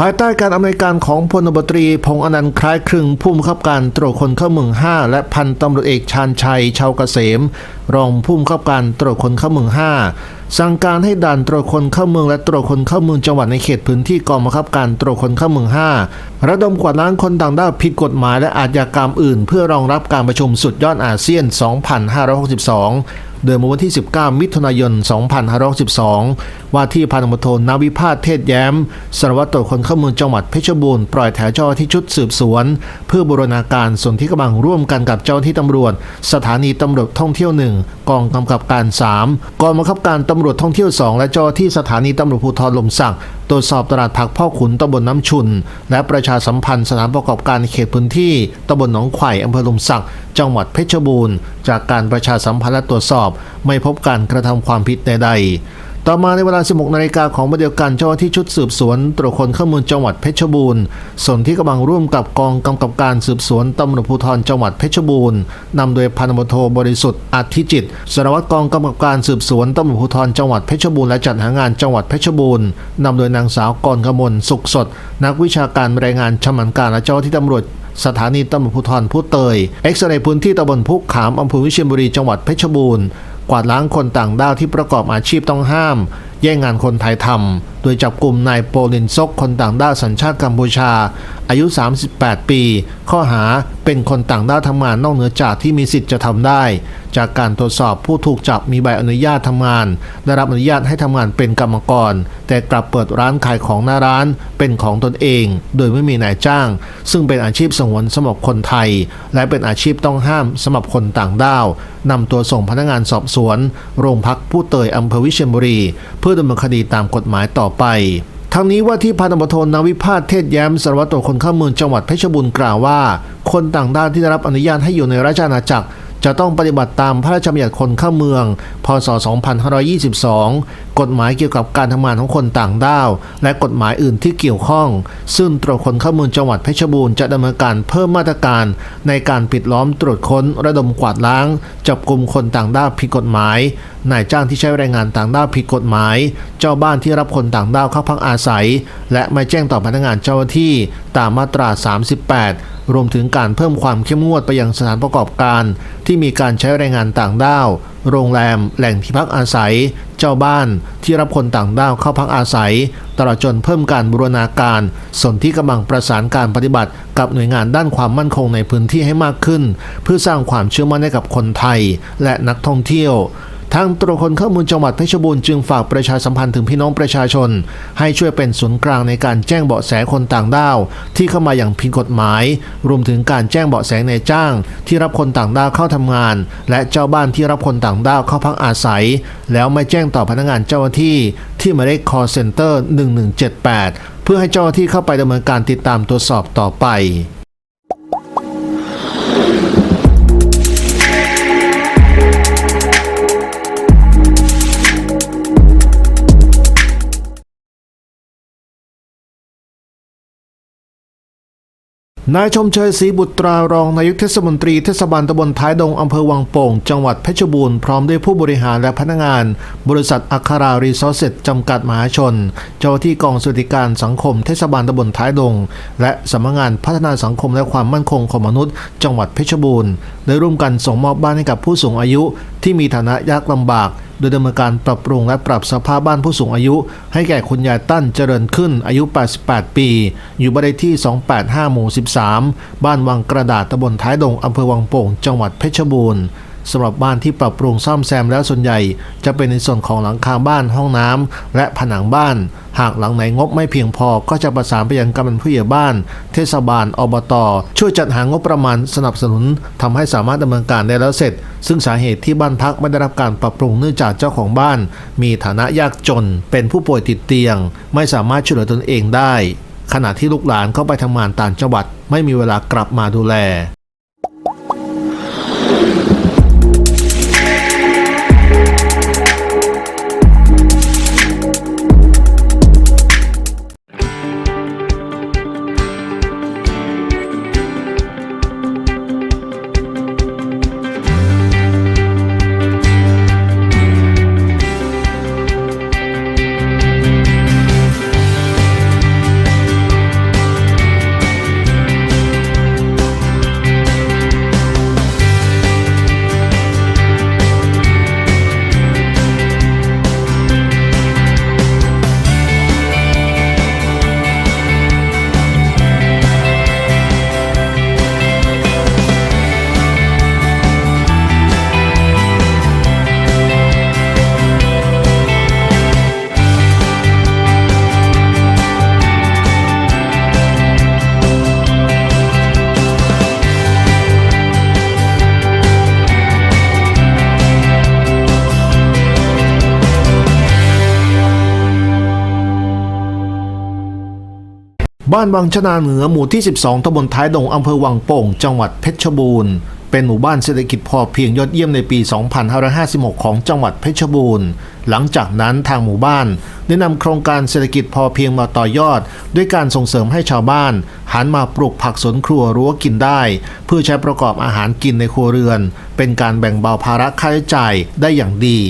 ภายใต้การอำนวยการของพลบตรีพงอนันต์คล้ายคลึงผู้บังคับการตรวจคนเข้าเมือง 5 และพันตำรวจเอกชาญชัยชาวเกษม รองผู้บังคับการตรวจคนเข้าเมือง 5 สั่งการให้ด่านตรวจคนเข้าเมืองและตรวจคนเข้าเมืองจังหวัดในเขตพื้นที่กองบังคับการตรวจคนเข้าเมือง 5 ระดมกวาดล้างคนต่างด้าวผิดกฎหมายและอาชญากรรมอื่น เพื่อรองรับการประชุมสุดยอดอาเซียน 2562โดยเมื่อวันที่ 19 มิถุนายน 2562ว่าที่พันตำรวจโทนาวิพาสเทศแย้มสารวัตรตรวจคนเข้าเมืองจังหวัดเพชรบูรณ์ปล่อยแถวเจ้าที่ชุดสืบสวน เพื่อบูรณาการส่วนที่กำลังร่วมกันกับเจ้าที่ตำรวจ สถานีตำรวจท่องเที่ยวหนึ่งกองกำกับการ 3 กองบังคับการตำรวจท่องเที่ยว 2 และเจ้าหน้าที่สถานีตำรวจภูธรลมสักตรวจสอบตลาดผักพ่อขุนตำบลน้ำชุน และประชาสัมพันธ์สถานประกอบการเขตพื้นที่ตำบลหนองไข่อำเภอลมสัก จังหวัดเพชรบูรณ์ จากการประชาสัมพันธ์และตรวจสอบ ไม่พบการกระทำความผิดใดๆ ต่อมาในเวลา 16นาฬิกาของวันเดียวกันเจ้าหน้าที่ชุดสืบสวนตรวจคนเข้าเมืองจังหวัดเพชรบูรณ์ส่วนที่กำลังร่วมกับกองกำกับการสืบสวนตำรวจภูธรจังหวัดเพชรบูรณ์นำโดยพันตำรวจโทบริสุทธิ์อาทิจิตสารวัตรกองกำกับการสืบสวนตำรวจภูธรจังหวัดเพชรบูรณ์และจัดหางานจังหวัดเพชรบูรณ์นำโดยนางสาวกรกมลสุขสด นักวิชาการรายงานชำนาญการและเจ้าหน้าที่ตำรวจสถานีตำรวจภูธรผู้เตย เอ็กซเรย์พื้นที่ตำบลพุกขามอำเภอวิเชียรบุรีจังหวัดเพชรบูรณ์ กวาดล้างคนต่างด้าวที่ประกอบอาชีพต้องห้าม แย่งงานคนไทยทำโดยจับกลุ่มนายโปลินซกคนต่างด้าวสัญชาติกัมพูชา อายุ 38 ปี ข้อหา เป็นคนต่างด้าวทำงานนอกเหนือจากที่มีสิทธิ์จะทำได้ จากการตรวจสอบผู้ถูกจับมีใบอนุญาตทำงาน ได้รับอนุญาตให้ทำงานเป็นกรรมกร แต่กลับเปิดร้านขายของหน้าร้านเป็นของตนเอง โดยไม่มีนายจ้าง ซึ่งเป็นอาชีพสงวนสำหรับคนไทย และเป็นอาชีพต้องห้ามสำหรับคนต่างด้าวนำตัวส่งพนักงานสอบสวน โรงพักผู้เตยอำเภอวิเชียรบุรี เพื่อดำเนินคดีตามกฎหมายต่อไป ทั้งนี้ว่าที่พันตำรวจโทนาวิพาสเทศแย้มสารวัตรตรวจคนเข้าเมืองจังหวัดเพชรบุรีกล่าวว่า คนต่างด้าวที่ได้รับอนุญาตให้อยู่ในราชอาณาจักร จะต้องปฏิบัติตามพระราชบัญญัติคนเข้าเมือง พศ 2522 กฎหมายเกี่ยวกับการทำงานของคนต่างด้าว และกฎหมายอื่นที่เกี่ยวข้อง ซึ่งตรวจคนเข้าเมืองจังหวัดเพชรบูรณ์จะดำเนินการเพิ่มมาตรการ ในการปิดล้อมตรวจค้นระดมกวาดล้าง จับกลุ่มคนต่างด้าวผิดกฎหมาย นายจ้างที่ใช้แรงงานต่างด้าวผิดกฎหมาย เจ้าบ้านที่รับคนต่างด้าวเข้าพักอาศัย และไม่แจ้งต่อพนักงานเจ้าหน้าที่ตามมาตรา 38 รวมถึงการเพิ่มความเข้มงวดไปยังสถานประกอบการ ที่มีการใช้แรงงานต่างด้าว โรงแรม แหล่งที่พักอาศัย เจ้าบ้านที่รับคนต่างด้าวเข้าพักอาศัย ตลอดจนเพิ่มการบูรณาการส่วนที่กำลังประสานการปฏิบัติ กับหน่วยงานด้านความมั่นคงในพื้นที่ให้มากขึ้น เพื่อสร้างความเชื่อมั่นให้กับคนไทย และนักท่องเที่ยว ทางตรวจคนเข้าเมืองจังหวัดเพชรบูรณ์จึงฝากประชาสัมพันธ์ถึงพี่น้องประชาชน ให้ช่วยเป็นศูนย์กลางในการแจ้งเบาะแสคนต่างด้าว ที่เข้ามาอย่างผิดกฎหมาย รวมถึงการแจ้งเบาะแสในจ้าง ที่รับคนต่างด้าวเข้าทำงาน และเจ้าบ้านที่รับคนต่างด้าวเข้าพักอาศัย แล้วไม่แจ้งต่อพนักงานเจ้าหน้าที่ที่หมายเลข call center 1178 เพื่อให้เจ้าหน้าที่เข้าไปดำเนินการติดตามตรวจสอบต่อไป นายชมเชยศรีบุตรารองนายกเทศมนตรีเทศบาลตำบลท้ายดงอำเภอวังโป่ง จังหวัดเพชรบูรณ์พร้อมด้วยผู้บริหารและพนักงาน บริษัทอัครารีซอสเซตจำกัดมหาชน เจ้าหน้าที่กองสวัสดิการสังคมเทศบาลตำบลท้ายดง และสำนักงานพัฒนาสังคมและความมั่นคงของมนุษย์ จังหวัดเพชรบูรณ์ได้ร่วมกันส่งมอบบ้านให้กับผู้สูงอายุ ที่มีฐานะยากลำบาก โดยดำเนินการปรับปรุงและปรับสภาพบ้านผู้สูงอายุ ให้แก่คุณยายตั้นเจริญขึ้นอายุ 88 ปี อยู่บ้านเลขที่ 285 หมู่ 13 บ้านวังกระดาษตำบลท้ายดงอำเภอวังโป่ง จังหวัดเพชรบูรณ์ สำหรับบ้านที่ปรับปรุงซ่อมแซมแล้วส่วนใหญ่ จะเป็นในส่วนของหลังคาบ้านห้องน้ำและผนังบ้าน หากหลังไหนงบไม่เพียงพอก็จะประสานไปยังกำนันผู้ใหญ่บ้าน เทศบาลอบต ช่วยจัดหางบประมาณสนับสนุนทำให้สามารถดำเนินการได้แล้วเสร็จ ซึ่งสาเหตุที่บ้านพักไม่ได้รับการปรับปรุงเนื่องจากเจ้าของบ้าน มีฐานะยากจน เป็นผู้ป่วยติดเตียง ไม่สามารถช่วยเหลือตนเองได้ขณะที่ลูกหลานเข้าไปทำงานต่างจังหวัด ไม่มีเวลากลับมาดูแล บ้านวังชนาเหนือหมู่ที่ 12ตำบลท้ายดงอำเภอวังโป่ง จังหวัดเพชรบูรณ์ เป็นหมู่บ้านเศรษฐกิจพอเพียงยอดเยี่ยมในปี 2556 ของจังหวัดเพชรบูรณ์ หลังจากนั้นทางหมู่บ้านได้นำโครงการเศรษฐกิจพอเพียงมาต่อยอด ด้วยการส่งเสริมให้ชาวบ้าน หันมาปลูกผักสวนครัวรั้วกินได้ เพื่อใช้ประกอบอาหารกินในครัวเรือน เป็นการแบ่งเบาภาระค่าใช้จ่ายได้อย่างดี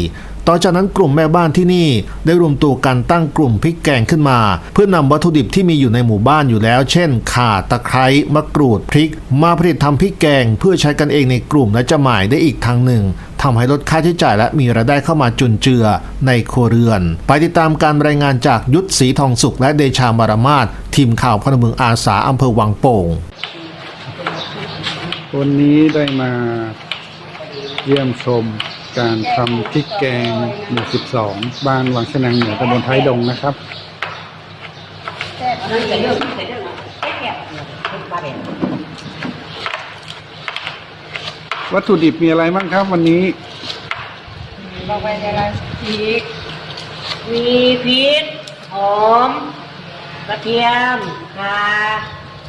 ต่อจากนั้นกลุ่มแม่บ้านที่นี่ ได้รวมตัวกันตั้งกลุ่มพริกแกงขึ้นมา เพื่อนำวัตถุดิบที่มีอยู่ในหมู่บ้านอยู่แล้ว เช่น ข่าตะไคร้มะกรูดพริก มาผลิตทำพริกแกง เพื่อใช้กันเองในกลุ่มและจะหมายได้อีกทางหนึ่งทำให้ลดค่าใช้จ่ายและมีรายได้เข้ามาจุนเจือในครัวเรือน ไปติดตามการรายงานจากยุทธศรีทองสุขและเดชามารมาศทีมข่าวพลเมืองอาสาอำเภอวังโป่งวันนี้ได้มาเยี่ยมชม การทำพริกแกงหมู่12 บ้านวังชนังเหนือตำบลไทยดงนะครับวัตถุดิบมีอะไรบ้างครับวันนี้บอกไปในร้านพริกมีพริกหอมกระเทียมข่า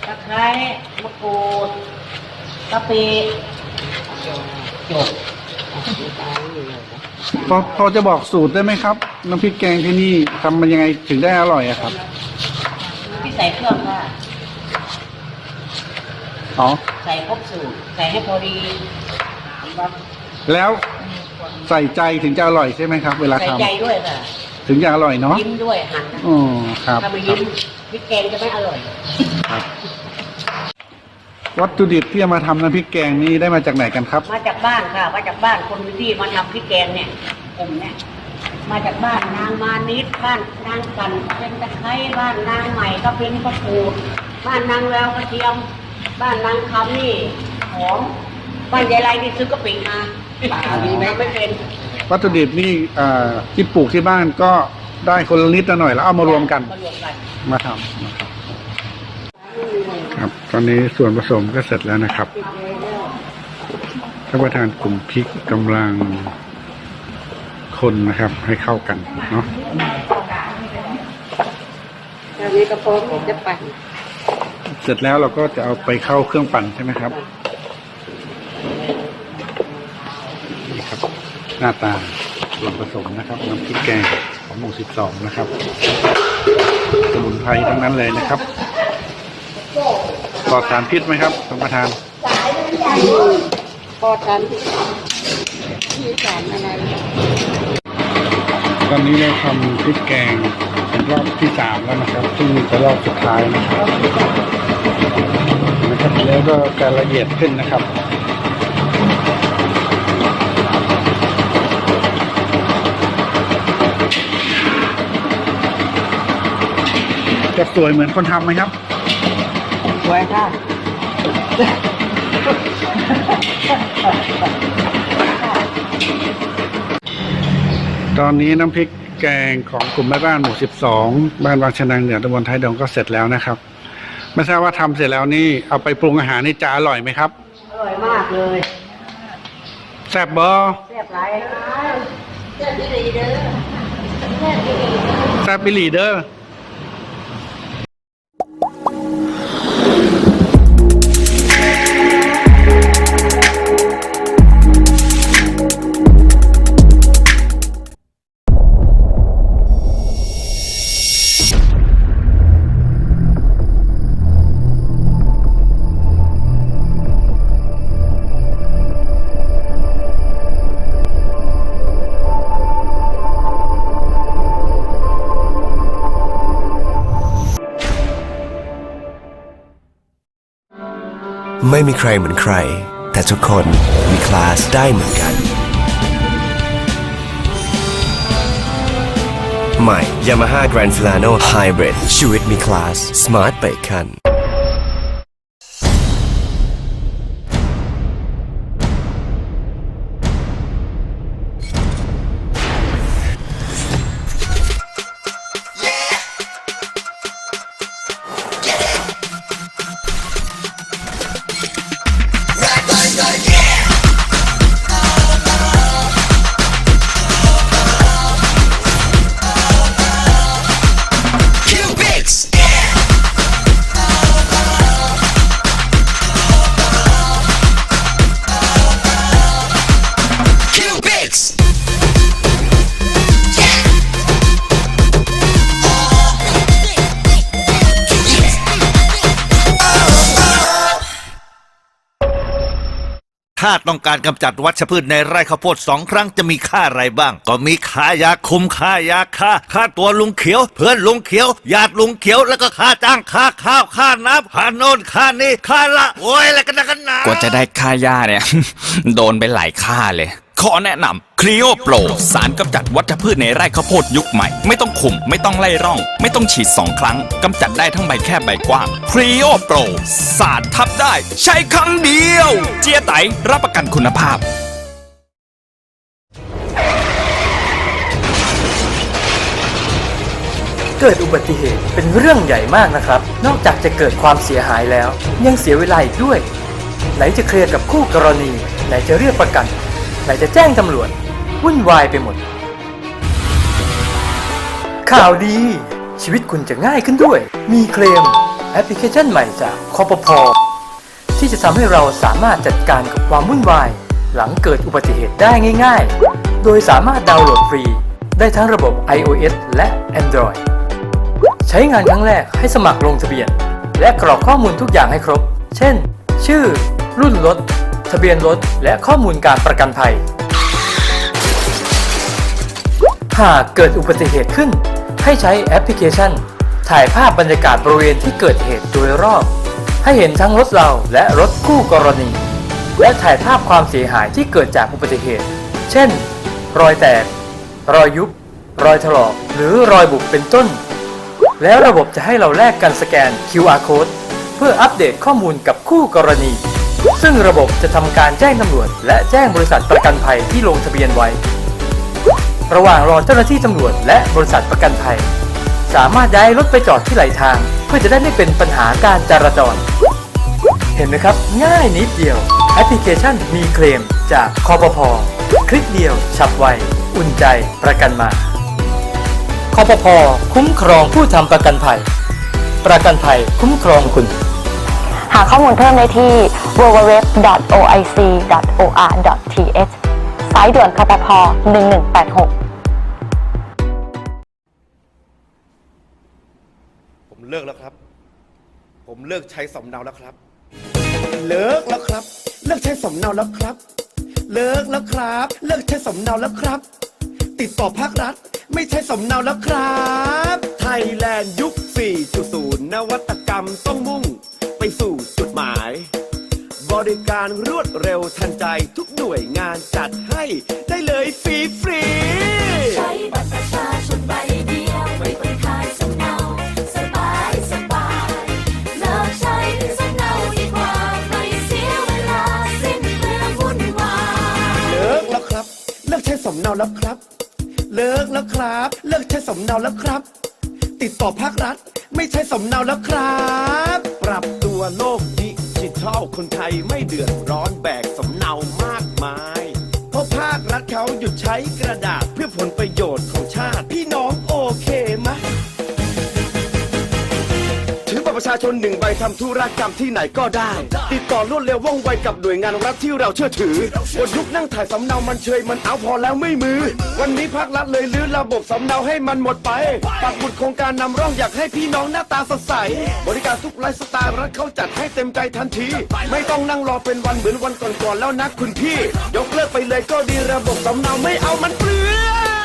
ตะไคร้มะกรูดกะปิจบ พอพอจะบอกสูตรได้ไหมครับน้ำพริกแกงที่นี่ทำมันยังไงถึงได้อร่อยอะครับ ที่ใส่เครื่องค่ะอ๋อ ใส่ครบสูตรใส่ให้พอดีแบบแล้วใส่ใจถึงจะอร่อยใช่ไหมครับ เวลาใส่ทใจด้วยค่ะำถึงจะอร่อยเนาะยิ้มด้วยหันนะอ๋อครับถ้าไม่ยิ้มพริกแกงจะไม่อร่อย ครับ วัตถุดิบที่จะมาทำน้ำพริกแกงนี้ได้มาจากไหนกันครับ มาจากบ้านค่ะ มาจากบ้านคนพื้นที่มาทำพริกแกงเนี่ยกลุ่มเนี่ยมาจากบ้านนางมานิดบ้านนางกันเป็นตะไคร้บ้านนางใหม่ก็เป็นกระปูดบ้านนางแววกระเทียม บ้านนางคำนี่หอมบ้านยายไรนี่ซื้อกะปิมาป่าดีไหมไม่เป็น วัตถุดิบนี่อ่าที่ปลูกที่บ้านก็ได้คนละนิดละหน่อยแล้วเอามารวมกัน มารวมกันมาทำนะ ครับครับ ตอนนี้ส่วนผสมก็เสร็จแล้วนะครับท่านประธานกลุ่มพริกกำลังคนนะครับ ให้เข้ากันเนาะตอนนี้กระโปรงจะปั่นเสร็จแล้วเราก็จะเอาไปเข้าเครื่องปั่นใช่ไหมครับนี่ครับ หน้าตาส่วนผสมนะครับน้ำพริกแกงของหมู่สิบสองนะครับ สมุนไพรทั้งนั้นเลยนะครับ ปลอดสารพิษไหมครับท่านประธานพอทันที่สารอะไรตอนนี้เราทำพริกแกงเป็นรอบที่สามแล้วนะครับ ซึ่งจะรอบสุดท้ายนะครับนะครับแล้วก็จะละเอียดขึ้นนะครับจะสวยเหมือนคนทำไหมครับ สวยค่ะตอนนี้น้ำพริกแกงของกลุ่มแม่บ้านหมู่ 12 บ้านวังชนังเหนือตำบลไทยดงก็เสร็จแล้วนะครับ ไม่ทราบว่าทำเสร็จแล้วนี่เอาไปปรุงอาหารนี่จะอร่อยไหมครับ อร่อยมากเลยแซ่บบอแซ่บหลายแซ่บดีเด้อแซ่บดีแซ่บบิลีเดอร์ ไม่มีใครเหมือนใคร แต่ทุกคนมีคลาสได้เหมือนกัน ใหม่ Yamaha Grand Filano Hybrid ชีวิตมีคลาส Smart ไปกคันาต้องการกำจัดวัชพืชในไร่ข้าวโพดสองครั้งจะมีค่าอะไรบ้าง ก็มีค่ายาคุมค่ายาฆ่าค่าตัวลุงเขียว เพื่อนลุงเขียวญาติลุงเขียวแล้วก็ค่าจ้างค่าข้าวค่าน้ำค่าโน่นค่านี้ค่าละโอ้ยอะไรกันนะกันหนะกว่าจะได้ค่ายาเนี่ย โดนไปหลายค่าเลย ขอแนะนำคลีโอโปรสารกำจัดวัชพืชในไร่ข้าวโพดยุคใหม่ ไม่ต้องขุม ไม่ต้องไล่ร่อง ไม่ต้องฉีดสองครั้งกำจัดได้ทั้งใบแค่ใบกว้างคลีโอโปรสารทับได้ ใช้ครั้งเดียว เจียไตรับประกันคุณภาพเกิดอุบัติเหตุเป็นเรื่องใหญ่มากนะครับ นอกจากจะเกิดความเสียหายแล้ว ยังเสียเวลาอีกด้วย ไหนจะเคลียร์กับคู่กรณี ไหนจะเรียกประกัน ไหนจะแจ้งตำรวจวุ่นวายไปหมด ข่าวดี ชีวิตคุณจะง่ายขึ้นด้วย มีเคลมแอปพลิเคชันใหม่จากคอปพอที่จะทำให้เราสามารถจัดการกับความวุ่นวาย หลังเกิดอุบัติเหตุได้ง่าย ๆ โดยสามารถดาวน์โหลดฟรี ได้ทั้งระบบ iOS และ Android ใช้งานครั้งแรกให้สมัครลงทะเบียน และกรอกข้อมูลทุกอย่างให้ครบ เช่น ชื่อ รุ่นรถ ทะเบียนรถ และข้อมูลการประกันภัย หากเกิดอุบัติเหตุขึ้น ให้ใช้แอปพลิเคชัน ถ่ายภาพบรรยากาศบริเวณที่เกิดเหตุโดยรอบ ให้เห็นทั้งรถเราและรถคู่กรณี และถ่ายภาพความเสียหายที่เกิดจากอุบัติเหตุ เช่น รอยแตก รอยยุบ รอยถลอก หรือรอยบุบเป็นต้น แล้วระบบจะให้เราแลกกันสแกน QR code เพื่ออัปเดตข้อมูลกับคู่กรณี ซึ่งระบบจะทำการแจ้งตำรวจ และแจ้งบริษัทประกันภัยที่ลงทะเบียนไว้ ระหว่างรอเจ้าหน้าที่ตำรวจ และบริษัทประกันภัย สามารถย้ายรถไปจอดที่ไหลทาง เพื่อจะได้ไม่เป็นปัญหาการจราจร เห็นไหมครับ ง่ายนิดเดียวแอปพลิเคชันมีเคลมจากคอปพอคลิกเดียว ฉับไว อุ่นใจประกันมาคอปพอคุ้มครองผู้ทำประกันภัย ประกันภัยคุ้มครองคุณาข้อมูลเพิ่มได้ที่ www.oic.or.th สายด่วนคปพ1186 ผมเลิกแล้วครับ ผมเลิกใช้สำเนาแล้วครับ เลิกแล้วครับ เลิกใช้สำเนาแล้วครับ เลิกแล้วครับ เลิกใช้สำเนาแล้วครับ ติดต่อภาครัฐไม่ใช้สำเนาแล้วครับ ไทยแลนด์ยุค 4.0 นวัตกรรมต้องมุ่ง สู่จุดหมาย บริการรวดเร็วทันใจทุกหน่วยงานจัดให้ได้เลยฟรีฟรีๆใช้บัตรประชาชนใบเดียวไม่ต้องขายสำเนาสบายสบายเลิกใช้สำเนาดีกว่าไม่เสียเวลาสิ้นเปลืองวุ่นวายเลิกแล้วครับ เลิกใช้สำเนาแล้วครับ เลิกแล้วครับ เลิกใช้สำเนาแล้วครับ ติดต่อภาครัฐ ไม่ใช้สำเนาแล้วครับ ปรับตัวโลกดิจิทัลคนไทยไม่เดือดร้อนแบกสำเนามากมาย เพราะภาครัฐเขาหยุดใช้กระดาษเพื่อผลประโยชน์ของชาติพี่น้อง ชาชนหนึ่งใบทำธุรกรรมที่ไหนก็ได้ ติดต่อรวดเร็วว่องไวกับหน่วยงานรัฐที่เราเชื่อถือบนยุคนั่งถ่ายสำเนามันเชยมันเอาพอแล้วไม่มือ วันนี้ภาครัฐเลยลื้อระบบสำเนาให้มันหมดไปปักหมุดโครงการนำร่องอยากให้พี่น้องหน้าตาสดใส บริการทุกไลฟ์สไตล์รัฐเขาจัดให้เต็มใจทันที ไม่ต้องนั่งรอเป็นวันเหมือนวันก่อนๆแล้วนะคุณพี่ ยกเลิกไปเลยก็ดีระบบสำเนาไม่เอามันเปลือ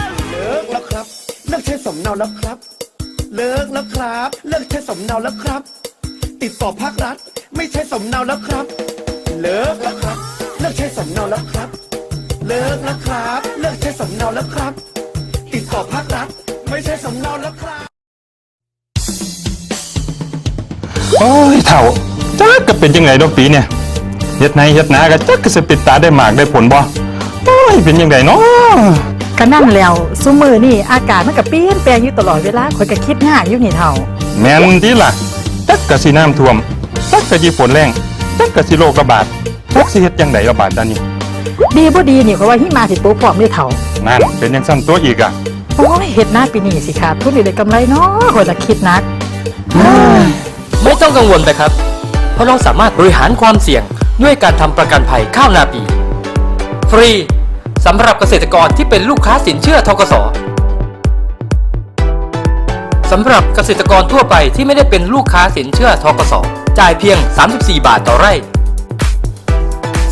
งเลิกแล้วครับเลิกใช้สำเนาแล้วครับ เลิกแล้วครับ เลิกใช้สำเนาแล้วครับ ติดต่อภาครัฐ ไม่ใช้สำเนาแล้วครับ เลิกแล้วครับ เลิกใช้สำเนาแล้วครับ เลิกแล้วครับ เลิกใช้สำเนาแล้วครับ ติดต่อภาครัฐ ไม่ใช้สำเนาแล้วครับ โอ้ยเถ่าจักก็เป็นยังไงดอกปีเนี่ยเฮ็ดไหนเฮ็ดนาก็จักก็สิปิดตาได้หมากได้ผลบ่โอ้ยเป็นยังไงเนาะ ก็นั่นแล้วซุมือนี่อากาศมันก็เปลี่ยนแปลงอยู่ตลอดเวลาข่อยก็คิดง่ายอยู่นี่เท่า แม่นติล่ะจักก็สิน้ำท่วมจักก็สิฝนแรงจักก็สิโรคระบาดจักสิเฮ็ดจังไดระบาดอันนี้ดีบ่ดีนี่ข่อยว่าหิมาสิตกพร้อมนี่เท่านั่นเป็นจังซั่นตัวอีกอะโอ้ยเฮ็ดหน้าปีนี้สิขาดทุนนี่ได้กำไรเนาะข่อยละคิดหนัก ไม่ต้องกังวลไปครับ เพราะเราสามารถบริหารความเสี่ยงด้วยการทำประกันภัยข้าวนาปี ฟรี สำหรับเกษตรกรที่เป็นลูกค้าสินเชื่อทกสสำหรับเกษตรกรทั่วไปที่ไม่ได้เป็นลูกค้าสินเชื่อทกสจ่ายเพียง 34 บาทต่อไร่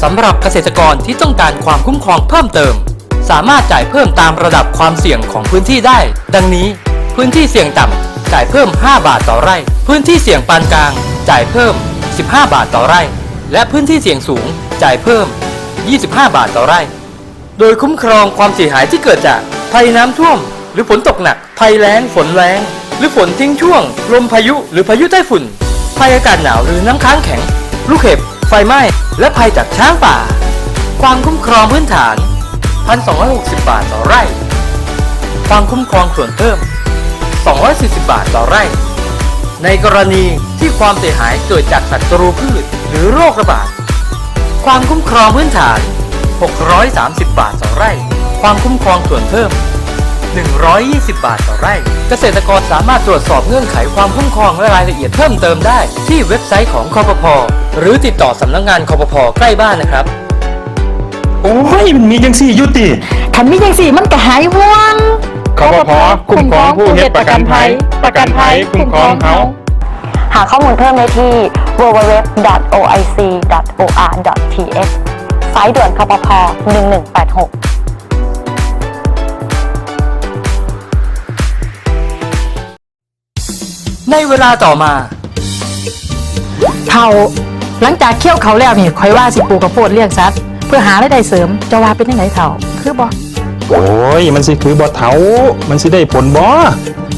สำหรับเกษตรกรที่ต้องการความคุ้มครองเพิ่มเติม สามารถจ่ายเพิ่มตามระดับความเสี่ยงของพื้นที่ได้ ดังนี้ พื้นที่เสี่ยงต่ำจ่ายเพิ่ม 5 บาทต่อไร่ พื้นที่เสี่ยงปานกลาง จ่ายเพิ่ม 15 บาทต่อไร่ และพื้นที่เสี่ยงสูง จ่ายเพิ่ม 25 บาทต่อไร่ โดยคุ้มครองความเสียหายที่เกิดจากภัยน้ำท่วม หรือฝนตกหนัก ภัยแล้งฝนแล้งหรือฝนทิ้งช่วง ลมพายุหรือพายุใต้ฝุ่น ภัยอากาศหนาวหรือน้ำค้างแข็ง ลูกเห็บ ไฟไหม้ และภัยจากช้างป่า ความคุ้มครองพื้นฐาน 1,260 บาทต่อไร่ ความคุ้มครองส่วนเพิ่ม 240 บาทต่อไร่ ในกรณีที่ความเสียหายเกิดจากศัตรูพืช หรือโรคระบาด ความคุ้มครองพื้นฐาน 630 บาทต่อไร่ ความคุ้มครองส่วนเพิ่ม 120 บาทต่อไร่ เกษตรกรสามารถตรวจสอบเงื่อนไขความคุ้มครองและรายละเอียดเพิ่มเติมได้ ที่เว็บไซต์ของคอปพหรือติดต่อสำนักงงานคอปพใกล้บ้านนะครับ โอ้ยมันมีจังสี่อยุติคันมีจังสี่มันก็หายห่วงคปภคุ้มครองผู้เฮ็ดประกันภัย ประกันภัยคุ้มครองเฮาหาข้อมูลเพิ่มได้ที่ www.oic.or.th สายด่วนคปพ1186ในเวลาต่อมา เท่าหลังจากเคี่ยวเขาแล้วนี่คอยว่าสิปลูกกระโพดเลี้ยงสัตว์เพื่อหารายได้เสริมจะว่าเป็นยังไงเท่าคือบ่โอ้ยมันสิคือบ่เถามันสิได้ผลบ่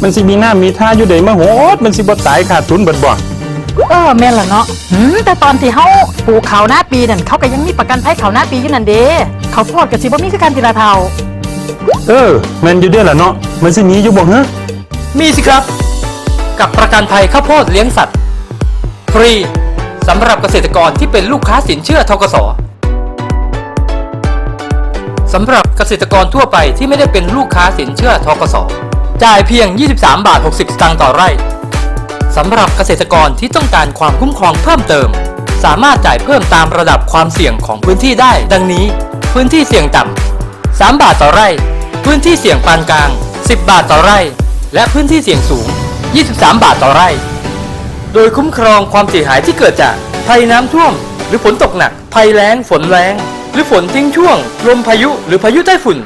มันสิมีหน้ามีท่าอยู่ได้มาโหดมันสิบ่ตายขาดทุนเบิดบ่ เออแม่นละเนาะหืมแต่ตอนที่เฮาปลูกเขาวหน้าปีนั่นเขาก็ยังมีประกันภัยเขาวหน้าปีอยู่นั่นเด้เขาวโพดกับสิบ่มีคือกันทีละเท่า เออแม่นอยู่เด้อล่ะเนาะมันสิมีอยู่บ่ฮะมีสิครับ กับประกันภัยข้าวโพดเลี้ยงสัตว์ ฟรีสำหรับเกษตรกรที่เป็นลูกค้าสินเชื่อทกสสำหรับเกษตรกรทั่วไปที่ไม่ได้เป็นลูกค้าสินเชื่อทกสจ่ายเพียง 23 บาท 60 สตางค์ต่อไร่ สำหรับเกษตรกรที่ต้องการความคุ้มครองเพิ่มเติม สามารถจ่ายเพิ่มตามระดับความเสี่ยงของพื้นที่ได้ ดังนี้ พื้นที่เสี่ยงต่ำ3 บาทต่อไร่ พื้นที่เสี่ยงปานกลาง 10 บาทต่อไร่ และพื้นที่เสี่ยงสูง 23 บาทต่อไร่ โดยคุ้มครองความเสียหายที่เกิดจากภัยน้ำท่วม หรือฝนตกหนัก ภัยแล้ง ฝนแล้งหรือฝนทิ้งช่วง ลมพายุ หรือพายุใต้ฝุ่น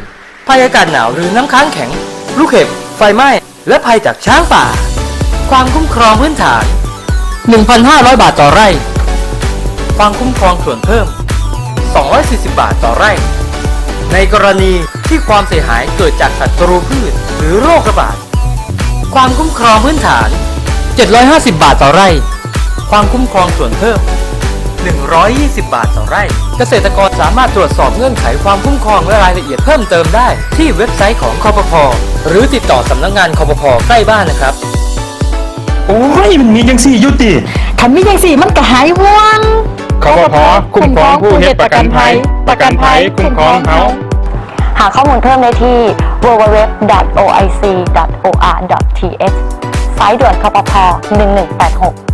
ภัยอากาศหนาวหรือน้ำค้างแข็ง ลูกเห็บ ไฟไหม้ และภัยจากช้างป่า ความคุ้มครองพื้นฐาน 1,500 บาทต่อไร่ ความคุ้มครองส่วนเพิ่ม 240 บาทต่อไร่ ในกรณีที่ความเสียหายเกิดจากศัตรูพืชหรือโรคระบาด ความคุ้มครองพื้นฐาน 750 บาทต่อไร่ ความคุ้มครองส่วนเพิ่ม 120 บาทต่อไร่ เกษตรกรสามารถตรวจสอบเงื่อนไขความคุ้มครองและรายละเอียดเพิ่มเติมได้ที่เว็บไซต์ของคอปพหรือติดต่อสำนักงานคอปพใกล้บ้านนะครับ โอ้ยมันมีจังสี่อยุติคันมีจังสี่มันก็หายห่วงคปภคุ้มครองผู้เฮ็ดประกันภัย ประกันภัยคุ้มครองเฮาหาข้อมูลเพิ่มได้ที่ www.oic.or.th สายด่วนคปพ1186